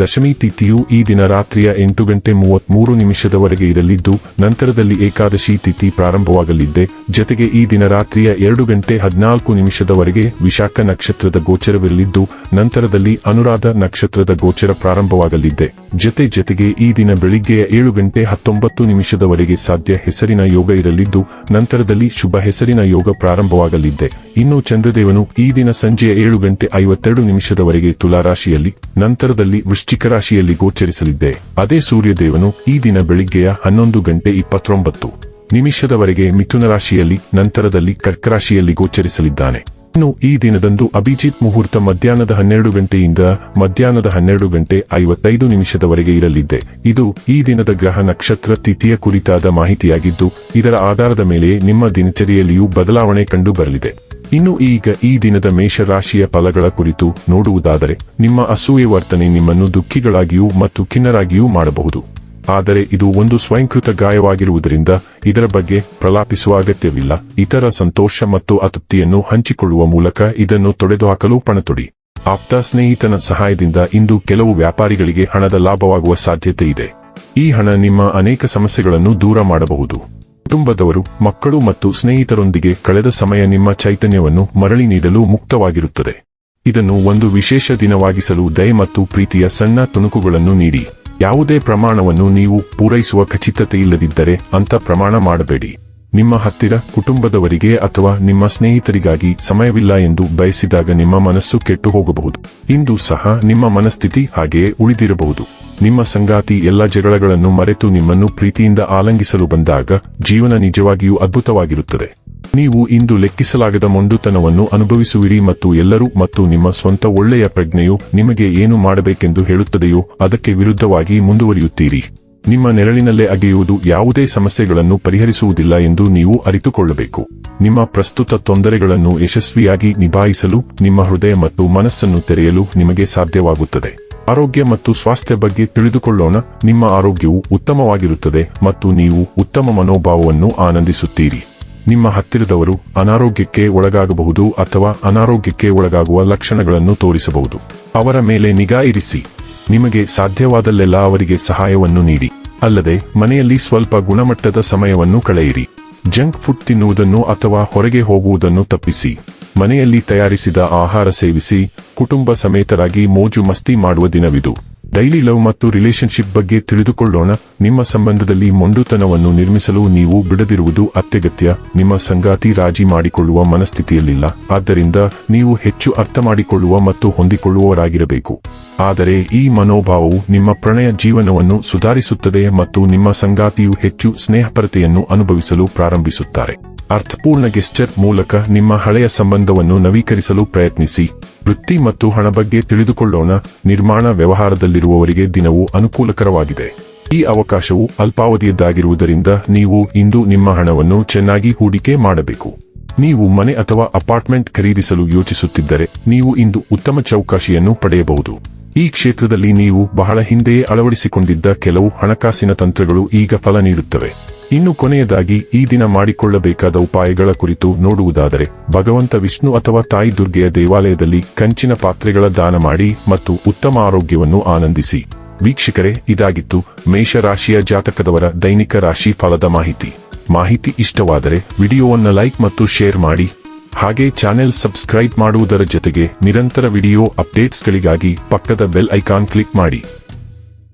ದಶಮಿ ತಿಥಿಯು ಈ ದಿನ ರಾತ್ರಿಯ ಎಂಟು ಗಂಟೆ ಮೂವತ್ಮೂರು ನಿಮಿಷದವರೆಗೆ ಇರಲಿದ್ದು, ನಂತರದಲ್ಲಿ ಏಕಾದಶಿ ತಿಥಿ ಪ್ರಾರಂಭವಾಗಲಿದೆ. ಜೊತೆಗೆ ಈ ದಿನ ರಾತ್ರಿಯ ಎರಡು ಗಂಟೆ ಹದಿನಾಲ್ಕು ನಿಮಿಷದವರೆಗೆ ವಿಶಾಖ ನಕ್ಷತ್ರದ ಗೋಚರವಿರಲಿದ್ದು, ನಂತರದಲ್ಲಿ ಅನುರಾಧ ನಕ್ಷತ್ರದ ಗೋಚರ ಪ್ರಾರಂಭವಾಗಲಿದೆ. ಜೊತೆ ಜೊತೆಗೆ ಈ ದಿನ ಬೆಳಿಗ್ಗೆಯ ಏಳು ಗಂಟೆ ಹತ್ತೊಂಬತ್ತು ನಿಮಿಷದವರೆಗೆ ಸಾಧ್ಯ ಹೆಸರಿನ ಯೋಗ ಇರಲಿದ್ದು, ನಂತರದಲ್ಲಿ ಶುಭ ಹೆಸರಿನ ಯೋಗ ಪ್ರಾರಂಭವಾಗಲಿದೆ. ಇನ್ನು ಚಂದ್ರದೇವನು ಈ ದಿನ ಸಂಜೆಯ ಏಳು ಗಂಟೆ ಐವತ್ತೆರಡು ನಿಮಿಷದವರೆಗೆ ತುಲಾರಾಶಿಯಲ್ಲಿ, ನಂತರದಲ್ಲಿ ವೃಶ್ಚಿಕ ರಾಶಿಯಲ್ಲಿ ಗೋಚರಿಸಲಿದ್ದೆ. ಅದೇ ಸೂರ್ಯದೇವನು ಈ ದಿನ ಬೆಳಿಗ್ಗೆಯ ಹನ್ನೊಂದು ಗಂಟೆ ಇಪ್ಪತ್ತೊಂಬತ್ತು ನಿಮಿಷದವರೆಗೆ ಮಿಥುನ ರಾಶಿಯಲ್ಲಿ, ನಂತರದಲ್ಲಿ ಕರ್ಕರಾಶಿಯಲ್ಲಿ ಗೋಚರಿಸಲಿದ್ದಾನೆ. ಇನ್ನು ಈ ದಿನದಂದು ಅಭಿಜಿತ್ ಮುಹೂರ್ತ ಮಧ್ಯಾಹ್ನದ ಹನ್ನೆರಡು ಗಂಟೆಯಿಂದ ಮಧ್ಯಾಹ್ನದ ಹನ್ನೆರಡು ಗಂಟೆ ಐವತ್ತೈದು ನಿಮಿಷದವರೆಗೆ ಇರಲಿದ್ದೆ. ಇದು ಈ ದಿನದ ಗ್ರಹ ನಕ್ಷತ್ರ ತಿಥಿಯ ಕುರಿತಾದ ಮಾಹಿತಿಯಾಗಿದ್ದು, ಇದರ ಆಧಾರದ ಮೇಲೆ ನಿಮ್ಮ ದಿನಚರಿಯಲ್ಲಿಯೂ ಬದಲಾವಣೆ ಕಂಡು ಬರಲಿದೆ ಇನ್ನು ಈಗ ಈ ದಿನದ ಮೇಷರಾಶಿಯ ಫಲಗಳ ಕುರಿತು ನೋಡುವುದಾದರೆ, ನಿಮ್ಮ ಅಸೂಯೆ ವರ್ತನೆ ನಿಮ್ಮನ್ನು ದುಃಖಿಗಳಾಗಿಯೂ ಮತ್ತು ಖಿನ್ನರಾಗಿಯೂ ಮಾಡಬಹುದು. ಆದರೆ ಇದು ಒಂದು ಸ್ವಯಂಕೃತ ಗಾಯವಾಗಿರುವುದರಿಂದ ಇದರ ಬಗ್ಗೆ ಪ್ರಲಾಪಿಸುವ ಅಗತ್ಯವಿಲ್ಲ. ಇತರ ಸಂತೋಷ ಮತ್ತು ಅತೃಪ್ತಿಯನ್ನು ಹಂಚಿಕೊಳ್ಳುವ ಮೂಲಕ ಇದನ್ನು ತೊಡೆದುಹಾಕಲು ಪಣತೊಡಿ. ಆಪ್ತ ಸ್ನೇಹಿತನ ಸಹಾಯದಿಂದ ಇಂದು ಕೆಲವು ವ್ಯಾಪಾರಿಗಳಿಗೆ ಹಣದ ಲಾಭವಾಗುವ ಸಾಧ್ಯತೆ ಇದೆ. ಈ ಹಣ ನಿಮ್ಮ ಅನೇಕ ಸಮಸ್ಯೆಗಳನ್ನು ದೂರ ಮಾಡಬಹುದು. ಕುಟುಂಬದವರು, ಮಕ್ಕಳು ಮತ್ತು ಸ್ನೇಹಿತರೊಂದಿಗೆ ಕಳೆದ ಸಮಯ ನಿಮ್ಮ ಚೈತನ್ಯವನ್ನು ಮರಳಿ ನೀಡಲು ಮುಕ್ತವಾಗಿರುತ್ತದೆ. ಇದನ್ನು ಒಂದು ವಿಶೇಷ ದಿನವಾಗಿಸಲು ದಯ ಮತ್ತು ಪ್ರೀತಿಯ ಸಣ್ಣ ತುಣುಕುಗಳನ್ನು ನೀಡಿ. ಯಾವುದೇ ಪ್ರಮಾಣವನ್ನು ನೀವು ಪೂರೈಸುವ ಖಚಿತತೆ ಇಲ್ಲದಿದ್ದರೆ ಅಂತ ಪ್ರಮಾಣ ಮಾಡಬೇಡಿ. ನಿಮ್ಮ ಹತ್ತಿರ ಕುಟುಂಬದವರಿಗೆ ಅಥವಾ ನಿಮ್ಮ ಸ್ನೇಹಿತರಿಗಾಗಿ ಸಮಯವಿಲ್ಲ ಎಂದು ಬಯಸಿದಾಗ ನಿಮ್ಮ ಮನಸ್ಸು ಕೆಟ್ಟು ಹೋಗಬಹುದು. ಇಂದು ಸಹ ನಿಮ್ಮ ಮನಸ್ಥಿತಿ ಹಾಗೆಯೇ ಉಳಿದಿರಬಹುದು. ನಿಮ್ಮ ಸಂಗಾತಿ ಎಲ್ಲ ಜಗಳಗಳನ್ನು ಮರೆತು ನಿಮ್ಮನ್ನು ಪ್ರೀತಿಯಿಂದ ಆಲಂಗಿಸಲು ಬಂದಾಗ ಜೀವನ ನಿಜವಾಗಿಯೂ ಅದ್ಭುತವಾಗಿರುತ್ತದೆ. ನೀವು ಇಂದು ಲೆಕ್ಕಿಸಲಾಗದ ಮೊಂಡುತನವನ್ನು ಅನುಭವಿಸುವಿರಿ ಮತ್ತು ಎಲ್ಲರೂ ಮತ್ತು ನಿಮ್ಮ ಸ್ವಂತ ಒಳ್ಳೆಯ ಪ್ರಜ್ಞೆಯು ನಿಮಗೆ ಏನು ಮಾಡಬೇಕೆಂದು ಹೇಳುತ್ತದೆಯೋ ಅದಕ್ಕೆ ವಿರುದ್ಧವಾಗಿ ಮುಂದುವರಿಯುತ್ತೀರಿ. ನಿಮ್ಮ ನೆರಳಿನಲ್ಲೇ ಅಗೆಯುವುದು ಯಾವುದೇ ಸಮಸ್ಯೆಗಳನ್ನು ಪರಿಹರಿಸುವುದಿಲ್ಲ ಎಂದು ನೀವು ಅರಿತುಕೊಳ್ಳಬೇಕು. ನಿಮ್ಮ ಪ್ರಸ್ತುತ ತೊಂದರೆಗಳನ್ನು ಯಶಸ್ವಿಯಾಗಿ ನಿಭಾಯಿಸಲು ನಿಮ್ಮ ಹೃದಯ ಮತ್ತು ಮನಸ್ಸನ್ನು ತೆರೆಯಲು ನಿಮಗೆ ಸಾಧ್ಯವಾಗುತ್ತದೆ. ಆರೋಗ್ಯ ಮತ್ತು ಸ್ವಾಸ್ಥ್ಯ ಬಗ್ಗೆ ತಿಳಿದುಕೊಳ್ಳೋಣ. ನಿಮ್ಮ ಆರೋಗ್ಯವು ಉತ್ತಮವಾಗಿರುತ್ತದೆ ಮತ್ತು ನೀವು ಉತ್ತಮ ಮನೋಭಾವವನ್ನು ಆನಂದಿಸುತ್ತೀರಿ. ನಿಮ್ಮ ಹತ್ತಿರದವರು ಅನಾರೋಗ್ಯಕ್ಕೆ ಒಳಗಾಗಬಹುದು ಅಥವಾ ಅನಾರೋಗ್ಯಕ್ಕೆ ಒಳಗಾಗುವ ಲಕ್ಷಣಗಳನ್ನು ತೋರಿಸಬಹುದು. ಅವರ ಮೇಲೆ ನಿಗಾ ಇರಿಸಿ. ನಿಮಗೆ ಸಾಧ್ಯವಾದಲ್ಲೆಲ್ಲ ಅವರಿಗೆ ಸಹಾಯವನ್ನು ನೀಡಿ. ಅಲ್ಲದೆ, ಮನೆಯಲ್ಲಿ ಸ್ವಲ್ಪ ಗುಣಮಟ್ಟದ ಸಮಯವನ್ನು ಕಳೆಯಿರಿ. ಜಂಕ್ ಫುಡ್ ತಿನ್ನುವುದನ್ನು ಅಥವಾ ಹೊರಗೆ ಹೋಗುವುದನ್ನು ತಪ್ಪಿಸಿ. ಮನೆಯಲ್ಲಿ ತಯಾರಿಸಿದ ಆಹಾರ ಸೇವಿಸಿ ಕುಟುಂಬ ಸಮೇತರಾಗಿ ಮೋಜು ಮಸ್ತಿ ಮಾಡುವ ದಿನವಿದು. ಡೈಲಿ ಲವ್ ಮತ್ತು ರಿಲೇಶನ್ಶಿಪ್ ಬಗ್ಗೆ ತಿಳಿದುಕೊಳ್ಳೋಣ. ನಿಮ್ಮ ಸಂಬಂಧದಲ್ಲಿ ಮೊಂಡುತನವನ್ನು ನಿರ್ಮಿಸಲು ನೀವು ಬಿಡದಿರುವುದು ಅತ್ಯಗತ್ಯ. ನಿಮ್ಮ ಸಂಗಾತಿ ರಾಜಿ ಮಾಡಿಕೊಳ್ಳುವ ಮನಸ್ಥಿತಿಯಲ್ಲಿಲ್ಲ. ಆದ್ದರಿಂದ ನೀವು ಹೆಚ್ಚು ಅರ್ಥ ಮಾಡಿಕೊಳ್ಳುವ ಮತ್ತು ಹೊಂದಿಕೊಳ್ಳುವವರಾಗಿರಬೇಕು. ಆದರೆ ಈ ಮನೋಭಾವವು ನಿಮ್ಮ ಪ್ರಣಯ ಜೀವನವನ್ನು ಸುಧಾರಿಸುತ್ತದೆ ಮತ್ತು ನಿಮ್ಮ ಸಂಗಾತಿಯು ಹೆಚ್ಚು ಸ್ನೇಹಪರತೆಯನ್ನು ಅನುಭವಿಸಲು ಪ್ರಾರಂಭಿಸುತ್ತಾರೆ. ಅರ್ಥಪೂರ್ಣ ಗೆಸ್ಚರ್ ಮೂಲಕ ನಿಮ್ಮ ಹಳೆಯ ಸಂಬಂಧವನ್ನು ನವೀಕರಿಸಲು ಪ್ರಯತ್ನಿಸಿ. ವೃತ್ತಿ ಮತ್ತು ಹಣ ಬಗ್ಗೆ ತಿಳಿದುಕೊಳ್ಳೋಣ. ನಿರ್ಮಾಣ ವ್ಯವಹಾರದಲ್ಲಿರುವವರಿಗೆ ದಿನವು ಅನುಕೂಲಕರವಾಗಿದೆ. ಈ ಅವಕಾಶವು ಅಲ್ಪಾವಧಿಯದ್ದಾಗಿರುವುದರಿಂದ ನೀವು ಇಂದು ನಿಮ್ಮ ಹಣವನ್ನು ಚೆನ್ನಾಗಿ ಹೂಡಿಕೆ ಮಾಡಬೇಕು. ನೀವು ಮನೆ ಅಥವಾ ಅಪಾರ್ಟ್ಮೆಂಟ್ ಖರೀದಿಸಲು ಯೋಚಿಸುತ್ತಿದ್ದರೆ ನೀವು ಇಂದು ಉತ್ತಮ ಚೌಕಾಶಿಯನ್ನು ಪಡೆಯಬಹುದು. ಈ ಕ್ಷೇತ್ರದಲ್ಲಿ ನೀವು ಬಹಳ ಹಿಂದೆಯೇ ಅಳವಡಿಸಿಕೊಂಡಿದ್ದ ಕೆಲವು ಹಣಕಾಸಿನ ತಂತ್ರಗಳು ಈಗ ಫಲ ನೀಡುತ್ತವೆ. ಇನ್ನು ಕೊನೆಯದಾಗಿ ಈ ದಿನ ಮಾಡಿಕೊಳ್ಳಬೇಕಾದ ಉಪಾಯಗಳ ಕುರಿತು ನೋಡುವುದಾದರೆ, ಭಗವಂತ ವಿಷ್ಣು ಅಥವಾ ತಾಯಿ ದುರ್ಗೆಯ ದೇವಾಲಯದಲ್ಲಿ ಕಂಚಿನ ಪಾತ್ರೆಗಳ ದಾನ ಮಾಡಿ ಮತ್ತು ಉತ್ತಮ ಆರೋಗ್ಯವನ್ನು ಆನಂದಿಸಿ. ವೀಕ್ಷಕರೇ, ಇದಾಗಿತ್ತು ಮೇಷರಾಶಿಯ ಜಾತಕದವರ ದೈನಿಕ ರಾಶಿ ಫಲದ ಮಾಹಿತಿ. ಮಾಹಿತಿ ಇಷ್ಟವಾದರೆ ವಿಡಿಯೋವನ್ನು ಲೈಕ್ ಮತ್ತು ಶೇರ್ ಮಾಡಿ. ಹಾಗೆ ಚಾನೆಲ್ ಸಬ್ಸ್ಕ್ರೈಬ್ ಮಾಡುವುದರ ಜೊತೆಗೆ ನಿರಂತರ ವಿಡಿಯೋ ಅಪ್ಡೇಟ್ಸ್ಗಳಿಗಾಗಿ ಪಕ್ಕದ ಬೆಲ್ ಐಕಾನ್ ಕ್ಲಿಕ್ ಮಾಡಿ.